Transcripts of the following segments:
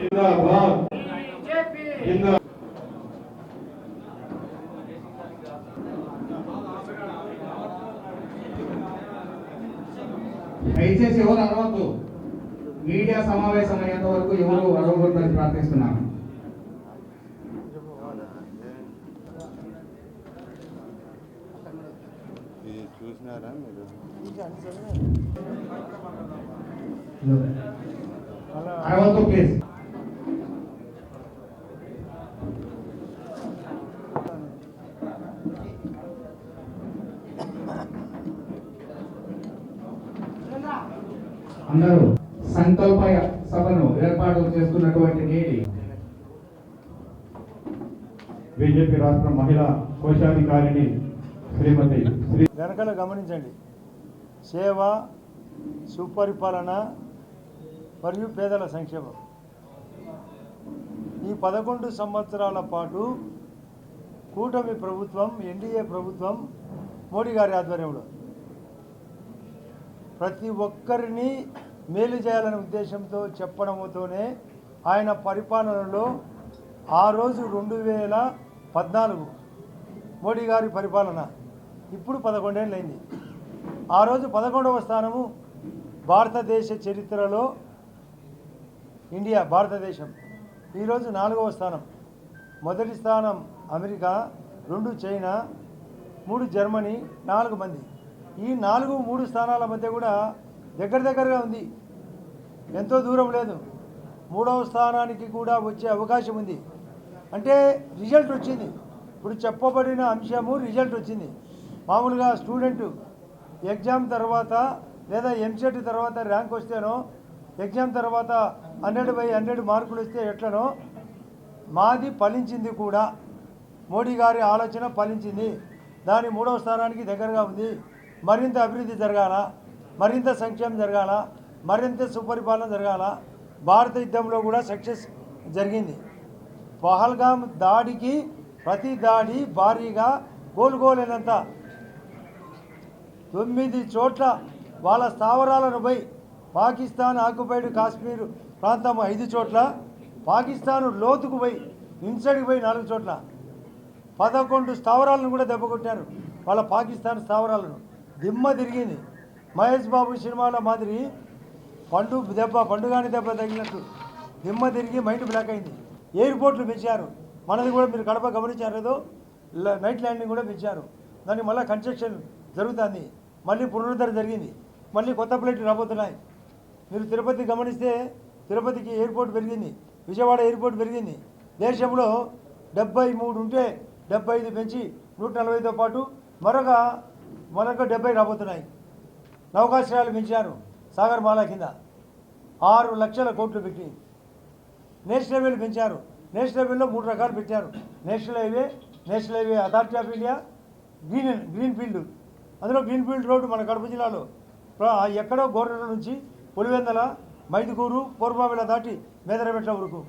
జిందాబాద్ జిందా దయచేసి ఎవరు అరవద్దు. మీడియా సమావేశం అయ్యేంత వరకు ఎవరు అరవకూడదని ప్రార్థిస్తున్నాను. చూసినారా మీరు? అరవద్దు ప్లీజ్ అందరూ సంకల్ప సభను ఏర్పాటు చేస్తున్నటువంటి నేటి బీజేపీ రాష్ట్ర మహిళా కోశాధికారిని శ్రీమతి శ్రీ వెనకాల గమనించండి. సేవ సుపరిపాలన మరియు పేదల సంక్షేమం. ఈ పదకొండు సంవత్సరాల పాటు కూటమి ప్రభుత్వం ఎన్డీఏ ప్రభుత్వం మోడీ గారి ఆధ్వర్యంలో ప్రతి ఒక్కరిని మేలు చేయాలనే ఉద్దేశంతో చెప్పడంతోనే ఆయన పరిపాలనలో ఆ రోజు రెండు వేల పద్నాలుగు మోడీ గారి పరిపాలన ఇప్పుడు పదకొండేళ్ళైంది ఆ రోజు పదకొండవ స్థానము భారతదేశ చరిత్రలో ఇండియా భారతదేశం. ఈరోజు నాలుగవ స్థానం. మొదటి స్థానం అమెరికా రెండు చైనా మూడు జర్మనీ నాలుగు మంది. ఈ నాలుగు మూడు స్థానాల మధ్య కూడా దగ్గర దగ్గరగా ఉంది. ఎంతో దూరం లేదు. మూడవ స్థానానికి కూడా వచ్చే అవకాశం ఉంది. అంటే రిజల్ట్ వచ్చింది. ఇప్పుడు చెప్పబడిన అంశము రిజల్ట్ వచ్చింది. మామూలుగా స్టూడెంట్ ఎగ్జామ్ తర్వాత లేదా ఎంసెట్ తర్వాత ర్యాంక్ వస్తేనో ఎగ్జామ్ తర్వాత హండ్రెడ్ బై హండ్రెడ్ మార్కులు వస్తే ఎట్లనో? మాది ఫలించింది కూడా. మోడీ గారి ఆలోచన ఫలించింది. దాని మూడవ స్థానానికి దగ్గరగా ఉంది. మరింత అభివృద్ధి జరగాల? మరింత సంక్షేమం జరగాల? మరింత సుపరిపాలన జరగాల? భారత యుద్ధంలో కూడా సక్సెస్ జరిగింది. పహల్గామ్ దాడికి ప్రతి దాడి భారీగా కోలుకోలేనంత తొమ్మిది చోట్ల వాళ్ళ స్థావరాలను పోయి పాకిస్తాన్ ఆక్యుపైడ్ కాశ్మీర్ ప్రాంతం ఐదు చోట్ల పాకిస్తాన్ లోతుకు పోయి ఇన్సైడ్కి పోయి నాలుగు చోట్ల. పదకొండు స్థావరాలను కూడా దెబ్బకొట్టారు వాళ్ళ పాకిస్తాన్ స్థావరాలను. దిమ్మ తిరిగింది. మహేష్ బాబు సినిమాలో మాదిరి పండు దెబ్బ పండుగాని దెబ్బ తగిలినట్టు. దిమ్మ తిరిగి మైండ్ బ్లాక్ అయింది. ఎయిర్పోర్ట్లు పెంచారు మనది కూడా మీరు కడప గమనించారు ఏదో నైట్ ల్యాండింగ్ కూడా పెంచారు దానికి మళ్ళీ కన్స్ట్రక్షన్ జరుగుతుంది. మళ్ళీ పునరుద్ధరణ జరిగింది. మళ్ళీ కొత్త ప్లేట్లు రాబోతున్నాయి. మీరు తిరుపతి గమనిస్తే తిరుపతికి ఎయిర్పోర్ట్ పెరిగింది విజయవాడ ఎయిర్పోర్ట్ పెరిగింది. దేశంలో డెబ్బై మూడు ఉంటే డెబ్బై ఐదు పెంచి నూట నలభైతో పాటు మరొక మరొక డెబ్బై రాబోతున్నాయి. నౌకాశ్రయాలు పెంచారు సాగర్ మాలా కింద. ఆరు లక్షల కోట్లు పెట్టి నేషనల్ హైవేలు పెంచారు. నేషనల్ హైవేలో మూడు రకాలు పెట్టారు. National highway national highway authority of India green green field. అందులో గ్రీన్ ఫీల్డ్ రోడ్డు మన కడప జిల్లాలో. ఎక్కడో గోర్రెల నుంచి పులివెందల మైదుకూరు పూర్వావిల దాటి మేదరబెట్ల వరకు.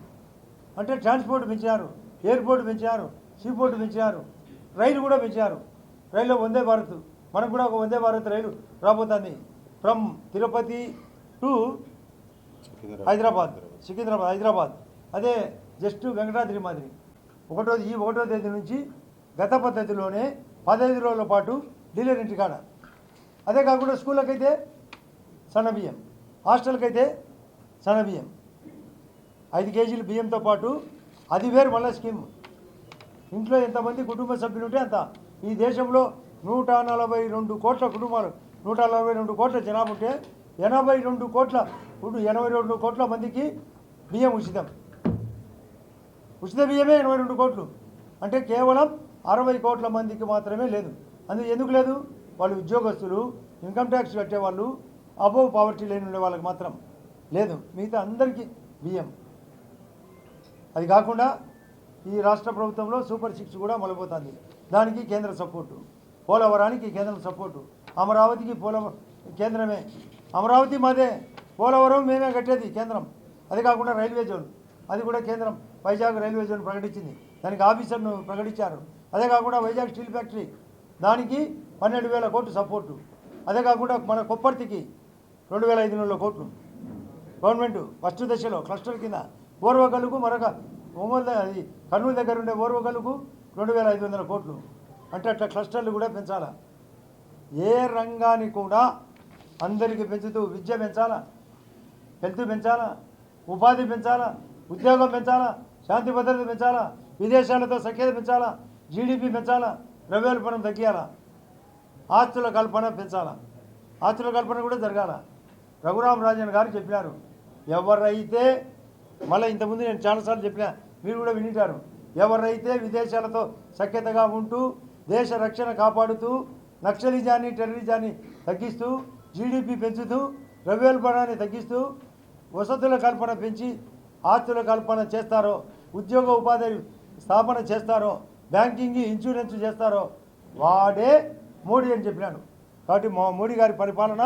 అంటే ట్రాన్స్పోర్ట్ పెంచారు ఎయిర్పోర్ట్ పెంచారు సీపోర్ట్ పెంచారు రైలు కూడా పెంచారు. రైల్లో వందే భారత్ మనకు కూడా ఒక వందే భారత్ రైలు రాబోతుంది. From Tirupati to Hyderabad Secunderabad Hyderabad. అదే జస్ట్ వెంకటాద్రి మాదిరి. ఒకటో ఈ ఒకటో తేదీ నుంచి గత పద్ధతిలోనే పదహైదు రోజుల పాటు డీలర్ ఇంటికాడ. అదే కాకుండా స్కూళ్ళకైతే సన్న బియ్యం హాస్టల్కైతే అయితే బియ్యం. ఐదు కేజీలు బియ్యంతో పాటు అది వేరు మళ్ళీ స్కీమ్. ఇంట్లో ఎంతమంది కుటుంబ సభ్యులు ఉంటే అంత. ఈ దేశంలో నూట నలభై రెండు కోట్ల కుటుంబాలు నూట నలభై రెండు కోట్ల జనాభా ఉంటే ఎనభై రెండు కోట్ల ఎనభై రెండు కోట్ల మందికి బియ్యం ఉచితం. ఉచిత బియ్యమే ఎనభై రెండు కోట్లు. అంటే కేవలం అరవై కోట్ల మందికి మాత్రమే లేదు. అందు ఎందుకు లేదు? వాళ్ళు ఉద్యోగస్తులు ఇన్కమ్ ట్యాక్స్ కట్టేవాళ్ళు అబోవ్ పావర్టీ లేని ఉండే వాళ్ళకి మాత్రం. లేదు మిగతా అందరికీ బియ్యం. అది కాకుండా ఈ రాష్ట్ర ప్రభుత్వంలో సూపర్ సిక్స్ కూడా మొదలుపోతుంది దానికి కేంద్ర సపోర్టు. పోలవరానికి కేంద్రం సపోర్టు. అమరావతికి పోలవ కేంద్రమే. అమరావతి మాదే. పోలవరం మేమే కట్టేది కేంద్రం. అది కాకుండా రైల్వే జోన్. అది కూడా కేంద్రం. వైజాగ్ రైల్వే జోన్ ప్రకటించింది. దానికి ఆఫీసర్ను ప్రకటించారు. అదే కాకుండా వైజాగ్ స్టీల్ ఫ్యాక్టరీ. దానికి పన్నెండు వేల కోట్లు సపోర్టు. అదే కాకుండా మన కొప్పర్తికి రెండు వేల ఐదు వందల కోట్లు. గవర్నమెంట్ ఫస్ట్ దశలో క్లస్టర్ కింద ఓర్వగలుగు మరొక ఒంగోలు అది కర్నూలు దగ్గర ఉండే ఓర్వగలుగు రెండు వేల ఐదు వందల కోట్లు. అంటే అట్లా క్లస్టర్లు కూడా పెంచాలా? ఏ రంగాన్ని కూడా అందరికీ పెంచుతూ విద్య పెంచాలా? హెల్త్ పెంచాలా? ఉపాధి పెంచాలా? ఉద్యోగం పెంచాలా? శాంతి భద్రత పెంచాలా? విదేశాలతో సఖ్యత పెంచాలా? జీడిపి పెంచాలా? ద్రవ్యోల్బణం తగ్గియాలా? ఆస్తుల కల్పన పెంచాలా? ఆస్తుల కల్పన కూడా జరగాల? రఘురామరాజన్ గారు చెప్పినారు ఎవరైతే మళ్ళీ ఇంతకుముందు నేను చాలాసార్లు చెప్పిన మీరు కూడా వినిటారు. ఎవరైతే విదేశాలతో సఖ్యతగా ఉంటూ దేశ రక్షణ కాపాడుతూ నక్సలిజాన్ని టెర్రరిజాన్ని తగ్గిస్తూ జీడిపి పెంచుతూ ద్రవ్యోల్బణాన్ని తగ్గిస్తూ వసతుల కల్పన పెంచి ఆస్తుల కల్పన చేస్తారో ఉద్యోగ ఉపాధి స్థాపన చేస్తారో బ్యాంకింగ్ ఇన్సూరెన్స్ చేస్తారో వాడే మోడీ అని చెప్పినాను కాబట్టి మా మోడీ గారి పరిపాలన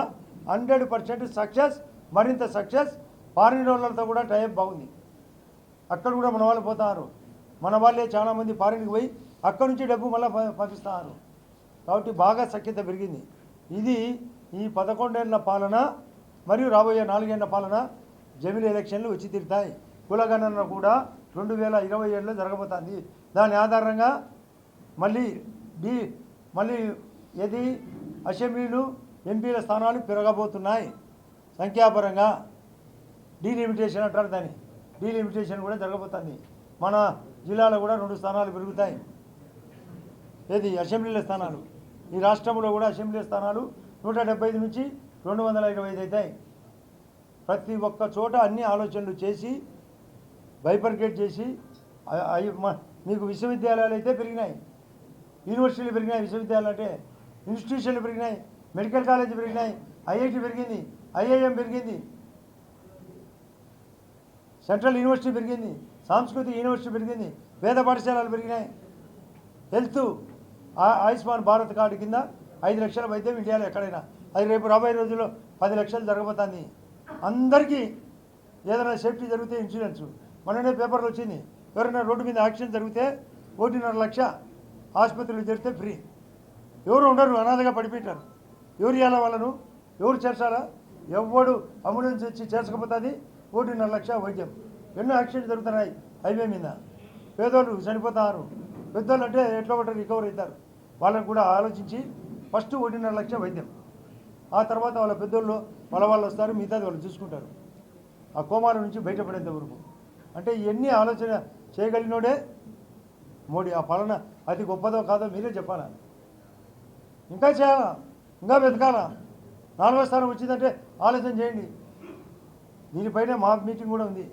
హండ్రెడ్ పర్సెంట్ సక్సెస్ మరింత సక్సెస్ ఫారిన్ వాళ్ళతో కూడా టైప్ బాగుంది. అక్కడ కూడా మన వాళ్ళు పోతారు. మన వాళ్ళే చాలామంది ఫారిన్కి పోయి అక్కడ నుంచి డబ్బు మళ్ళీ పంపిస్తారు. కాబట్టి బాగా సఖ్యత పెరిగింది. ఇది ఈ పదకొండేళ్ళ పాలన మరియు రాబోయే నాలుగేళ్ళ పాలన జమిలి ఎలక్షన్లు వచ్చి తీరుతాయి. కులగణన కూడా రెండు వేల ఇరవై ఏడులో జరగబోతుంది. దాని ఆధారంగా మళ్ళీ డి మళ్ళీ ఏది? అసెంబ్లీలు ఎంపీల స్థానాలు పెరగబోతున్నాయి. సంఖ్యాపరంగా డీలిమిటేషన్ అంటారు దాన్ని. డీలిమిటేషన్ కూడా జరగబోతుంది. మన జిల్లాలో కూడా రెండు స్థానాలు పెరుగుతాయి. ఏది? అసెంబ్లీల స్థానాలు. ఈ రాష్ట్రంలో కూడా అసెంబ్లీ స్థానాలు నూట డెబ్బై ఐదు నుంచి రెండు వందల ఇరవై ఐదు అవుతాయి. ప్రతి ఒక్క చోట అన్ని ఆలోచనలు చేసి బైపర్కేట్ చేసి మీకు విశ్వవిద్యాలయాలు అయితే పెరిగినాయి. యూనివర్సిటీలు పెరిగినాయి విశ్వవిద్యాలయాలు అంటే ఇన్స్టిట్యూషన్లు పెరిగినాయి మెడికల్ కాలేజీ పెరిగినాయి ఐఐటి పెరిగింది ఐఐఎం పెరిగింది. సెంట్రల్ యూనివర్సిటీ పెరిగింది సాంస్కృతిక యూనివర్సిటీ పెరిగింది వేద పాఠశాలలు పెరిగినాయి. హెల్త్ ఆ- ఆయుష్మాన్ భారత్ కార్డు కింద ఐదు లక్షల వైద్యం ఇండియాలో ఎక్కడైనా. అది రేపు రాబోయే రోజుల్లో పది లక్షలు జరగబోతుంది. అందరికీ ఏదైనా సేఫ్టీ జరిగితే ఇన్సూరెన్స్. మొన్ననే పేపర్లు వచ్చింది. ఎవరైనా రోడ్డు మీద యాక్సిడెంట్ జరిగితే ఒకటిన్నర లక్ష ఆసుపత్రిలో జరిగితే ఫ్రీ. ఎవరు ఉండరు అనాథగా పడిపెట్టారు ఎవరు ఇవ్వాలా వాళ్ళను? ఎవరు చేర్చాలా? ఎవడు అంబులెన్స్ వచ్చి చేర్చకపోతుంది? కోటిన్నర లక్ష వైద్యం. ఎన్నో యాక్సిడెంట్ జరుగుతున్నాయి హైవే మీద. పేదోళ్ళు చనిపోతారు. పెద్దోళ్ళు అంటే ఎట్లా ఒకటి రికవర్ అవుతారు. వాళ్ళని కూడా ఆలోచించి ఫస్ట్ ఒకటిన్నర లక్ష వైద్యం. ఆ తర్వాత వాళ్ళ పెద్దోళ్ళు వాళ్ళ వాళ్ళు వస్తారు మిగతాది వాళ్ళు చూసుకుంటారు. ఆ కోమాల నుంచి బయటపడేంత వరకు. అంటే ఇవన్నీ ఆలోచన చేయగలిగినోడే మోడీ. ఆ పాలన అతి గొప్పదో కాదో మీరే చెప్పాలా? ఇంకా చేయాలా? ఇంకా వెతకాలా? నాలుగో స్థానం వచ్చిందంటే ఆలోచన చేయండి. దీనిపైనే మా మీటింగ్ కూడా ఉంది.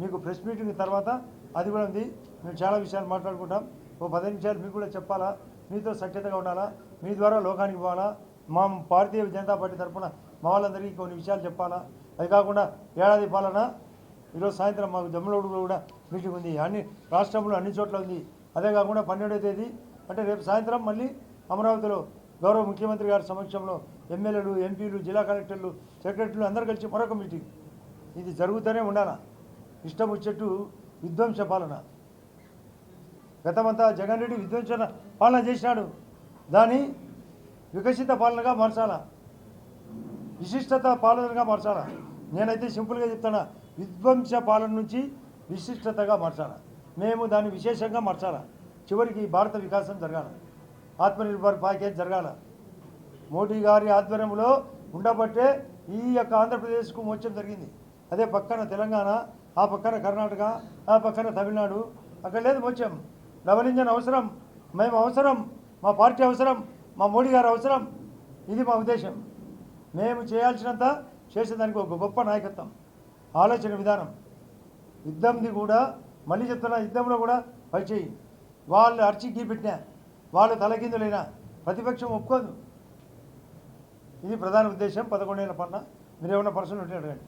మీకు ప్రెస్ మీటింగ్ తర్వాత అది కూడా ఉంది. మేము చాలా విషయాలు మాట్లాడుకుంటాం. ఓ పది నిమిషాలు మీకు కూడా చెప్పాలా? మీతో సఖ్యతగా ఉండాలా? మీ ద్వారా లోకానికి పోవాలా? మా భారతీయ జనతా పార్టీ తరఫున మా వాళ్ళందరికీ కొన్ని విషయాలు చెప్పాలా? అది కాకుండా ఏడాది పాలన ఈరోజు సాయంత్రం మాకు జమ్మలూరులో కూడా మీటింగ్ ఉంది. అన్ని రాష్ట్రంలో అన్ని చోట్ల ఉంది. అదే కాకుండా పన్నెండవ తేదీ అంటే రేపు సాయంత్రం మళ్ళీ అమరావతిలో గౌరవ ముఖ్యమంత్రి గారి సమక్షంలో ఎమ్మెల్యేలు ఎంపీలు జిల్లా కలెక్టర్లు సెక్రటరీలు అందరూ కలిసి మరొక మీటింగ్. ఇది జరుగుతూనే ఉండాలా. ఇష్టం వచ్చేట్టు విధ్వంస పాలన. గతమంతా జగన్ రెడ్డి విధ్వంస పాలన చేసినాడు. దాన్ని వికసిత పాలనగా మార్చాలా. విశిష్టత పాలనగా మార్చాలా. నేనైతే సింపుల్గా చెప్తానా విధ్వంస పాలన నుంచి విశిష్టతగా మార్చాలా. మేము దాన్ని విశేషంగా మార్చాలా. చివరికి భారత వికాసం జరగాల. ఆత్మనిర్భర్ ప్యాకేజ్ జరగాల. మోడీ గారి ఆధ్వర్యంలో ఉండబట్టే ఈ యొక్క ఆంధ్రప్రదేశ్కు మోచం జరిగింది. అదే పక్కన తెలంగాణ ఆ పక్కన కర్ణాటక ఆ పక్కన తమిళనాడు. అక్కడ లేదు మోచం డబల్ ఇంజన్ అవసరం. మేము అవసరం. మా పార్టీ అవసరం. మా మోడీ గారు అవసరం. ఇది మా ఉద్దేశం. మేము చేయాల్సినంత చేసేదానికి ఒక గొప్ప నాయకత్వం. ఆలోచన విధానం. యుద్ధంది కూడా మళ్ళీ చెప్తున్నా యుద్ధంలో కూడా పనిచేయి వాళ్ళు అర్చి గీ పెట్టినా వాళ్ళు తలకిందులైనా ప్రతిపక్షం ఒప్పుకోదు. ఇది ప్రధాన ఉద్దేశం. పదకొండేళ్ళ పన్న మీరు పర్సన్ ఉంటే అడగండి.